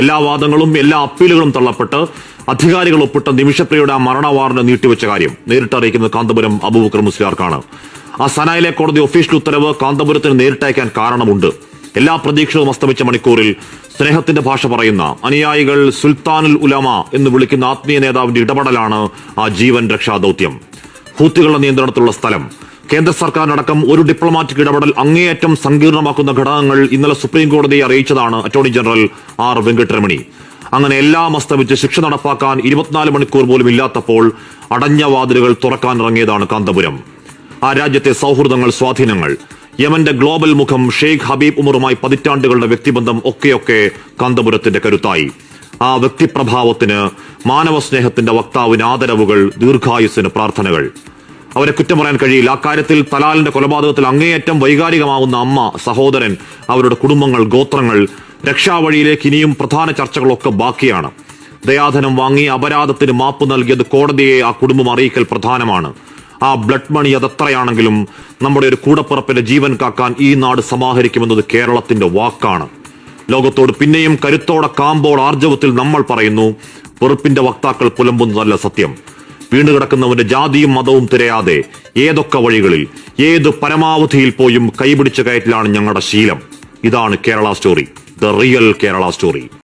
എല്ലാ വാദങ്ങളും എല്ലാ അപ്പീലുകളും തള്ളപ്പെട്ട് അധികാരികൾ ഒപ്പിട്ട നിമിഷപ്രിയയുടെ ആ മരണ വാറന്റ് നീട്ടിവെച്ച കാര്യം നേരിട്ട് അറിയിക്കുന്നത് കാന്തപുരം അബൂബക്കർ മുസ്ലിയാർക്കാണ്. ആ സനായിലെ കോടതി ഒഫീഷ്യൽ ഉത്തരവ് കാന്തപുരത്തിന് നേരിട്ടയക്കാൻ കാരണമുണ്ട്. എല്ലാ പ്രതീക്ഷകളും അസ്തമിച്ച മണിക്കൂറിൽ സ്നേഹത്തിന്റെ ഭാഷ പറയുന്ന അനുയായികൾ സുൽത്താനുൽ ഉലമ എന്ന് വിളിക്കുന്ന ആത്മീയ നേതാവിന്റെ ഇടപെടലാണ് ആ ജീവൻ രക്ഷാ ദൗത്യം ഹൂത്തികളുടെ നിയന്ത്രണത്തിലുള്ള സ്ഥലം കേന്ദ്ര സർക്കാരിനടക്കം ഒരു ഡിപ്ലോമാറ്റിക് ഇടപെടൽ അങ്ങേയറ്റം സങ്കീർണമാക്കുന്ന ഘടകങ്ങൾ ഇന്നലെ സുപ്രീം കോടതിയെ അറിയിച്ചതാണ് അറ്റോർണി ജനറൽ ആർ വെങ്കട്ടരമണി. അങ്ങനെ എല്ലാം അസ്തമിച്ച് ശിക്ഷ നടപ്പാക്കാൻ ഇരുപത്തിനാല് മണിക്കൂർ പോലും ഇല്ലാത്തപ്പോൾ അടഞ്ഞ വാതിലുകൾ തുറക്കാനിറങ്ങിയതാണ് കാന്തപുരം. ആ രാജ്യത്തെ സൗഹൃദങ്ങൾ സ്വാധീനങ്ങൾ യമന്റെ ഗ്ലോബൽ മുഖം ഷെയ്ഖ് ഹബീബ് ഉമറുമായി പതിറ്റാണ്ടുകളുടെ വ്യക്തിബന്ധം ഒക്കെയൊക്കെ കാന്തപുരത്തിന്റെ കരുത്തായി. ആ വ്യക്തിപ്രഭാവത്തിന് മാനവ സ്നേഹത്തിന്റെ വക്താവിന് ആദരവുകൾ ദീർഘായുസിന് പ്രാർത്ഥനകൾ. അവരെ കുറ്റം പറയാൻ കഴിയില്ല. അക്കാര്യത്തിൽ തലാലിന്റെ കൊലപാതകത്തിൽ അങ്ങേയറ്റം വൈകാരികമാവുന്ന അമ്മ സഹോദരൻ അവരുടെ കുടുംബങ്ങൾ ഗോത്രങ്ങൾ രക്ഷാവഴിയിലേക്ക് ഇനിയും പ്രധാന ചർച്ചകളൊക്കെ ബാക്കിയാണ്. ദയാധനം വാങ്ങി അപരാധത്തിന് മാപ്പ് നൽകിയത് കോടതിയെ ആ കുടുംബം അറിയിക്കൽ പ്രധാനമാണ്. ആ ബ്ലഡ് മണി അതെത്രയാണെങ്കിലും നമ്മുടെ ഒരു കൂടപ്പിറപ്പിന്റെ ജീവൻ കാക്കാൻ ഈ നാട് സമാഹരിക്കുമെന്നത് കേരളത്തിന്റെ വാക്കാണ്. ലോകത്തോട് പിന്നെയും കരുത്തോടെ കാമ്പോൾ ആർജവത്തിൽ നമ്മൾ പറയുന്നു വെറുപ്പിന്റെ വക്താക്കൾ പുലമ്പുന്നതല്ല സത്യം. വീണ് കിടക്കുന്നവന്റെ ജാതിയും മതവും തിരയാതെ ഏതൊക്കെ വഴികളിൽ ഏത് പരമാവധിയിൽ പോയും കൈപിടിച്ച കയറ്റിലാണ് ഞങ്ങളുടെ ശീലം. ഇതാണ് Kerala story the real Kerala story.